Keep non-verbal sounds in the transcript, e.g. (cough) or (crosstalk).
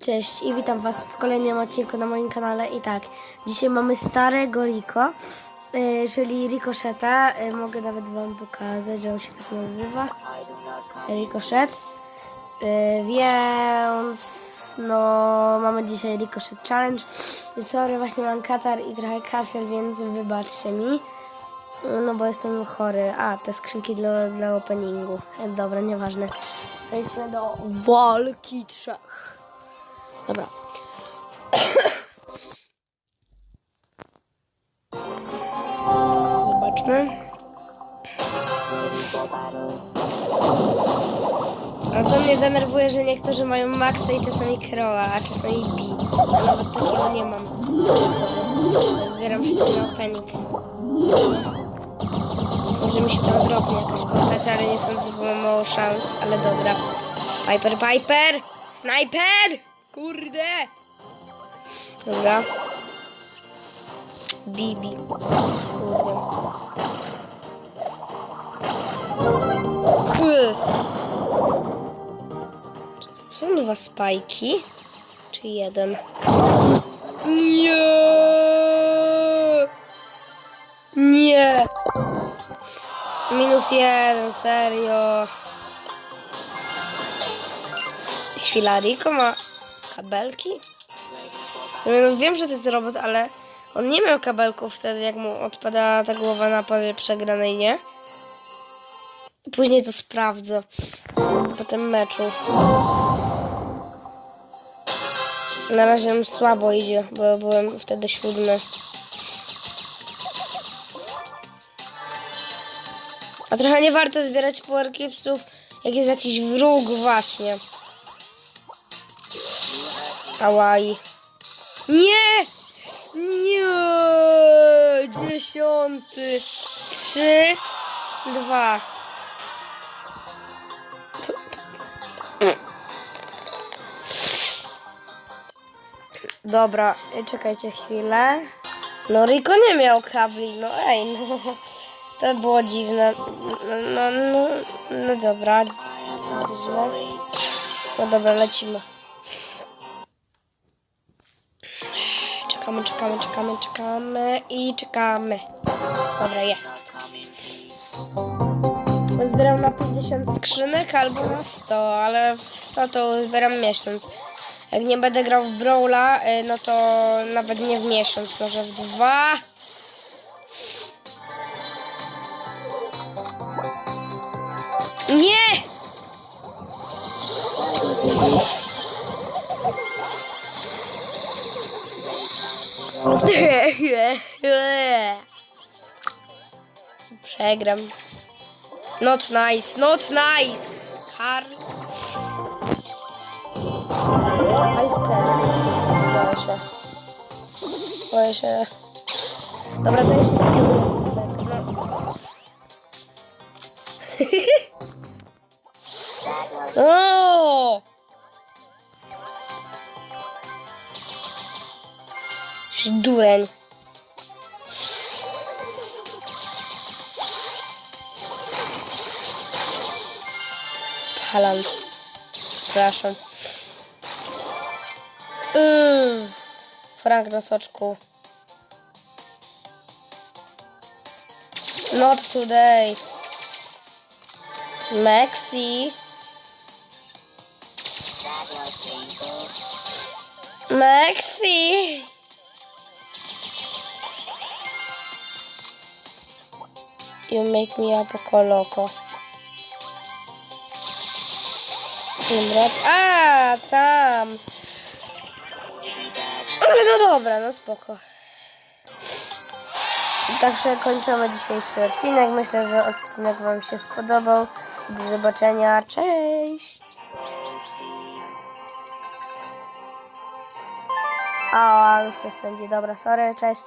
Cześć i witam Was w kolejnym odcinku na moim kanale. I tak, dzisiaj mamy starego Rico, y, czyli Ricocheta. Y, mogę nawet Wam pokazać, że on się tak nazywa. Ricochet. Y, więc no, mamy dzisiaj Ricochet Challenge. Sorry, właśnie mam katar i trochę kaszel, więc wybaczcie mi. No bo jestem chory. A, te skrzynki dla, dla openingu. E, Dobra, nieważne. Przejdźmy do walki trzech. Dobra. Zobaczmy. A to mnie denerwuje, że niektórzy mają Maxa i czasami Kroa, a czasami B. A nawet takiego nie mam. Zbieram się na opening. Może mi się tam drobnie jakaś postać, ale nie sądzę, że mam mało szans, ale dobra. Piper, Piper! Snajper! Kurde! Dobra. Bibi. Kurde. Ugh. Są dwa spajki? Czy jeden? Nie! Nie! Minus jeden, serio. Chwila, Rico ma kabelki? W sumie no wiem, że to jest robot, ale on nie miał kabelków wtedy, jak mu odpada ta głowa na padzie przegranej, nie? Później to sprawdzę. Po tym meczu. Na razie słabo idzie, bo byłem wtedy siódmy. A trochę nie warto zbierać power psów, jak jest jakiś wróg właśnie. Ałaj. Nie! Nie! Dziesiąty. Trzy. Dwa. Dobra, czekajcie chwilę. No Rico nie miał kabli, no ej, no. To było dziwne. No, no, no, no dobra. Dziwne. No dobra, lecimy. Czekamy, czekamy, czekamy, czekamy i czekamy. Dobra, jest. Zbieram na 50 skrzynek albo na 100, ale w 100 to zbieram miesiąc. Jak nie będę grał w Brawla, y, no to nawet nie w miesiąc, może w dwa. Nie! (laughs) Przegram. Not nice, not nice. Har. Boję się. Dobra, to jest... (laughs) O! Dureń. Haland. Przepraszam. Yy. Frank na soczku. Not today. Maxi. Maxi. You make me a poco loco. Dobra. A, tam ogóle, no dobra, no spoko. Także kończymy dzisiejszy odcinek. Myślę, że odcinek Wam się spodobał. Do zobaczenia. Cześć! A, już będzie dobra. Sorry, cześć.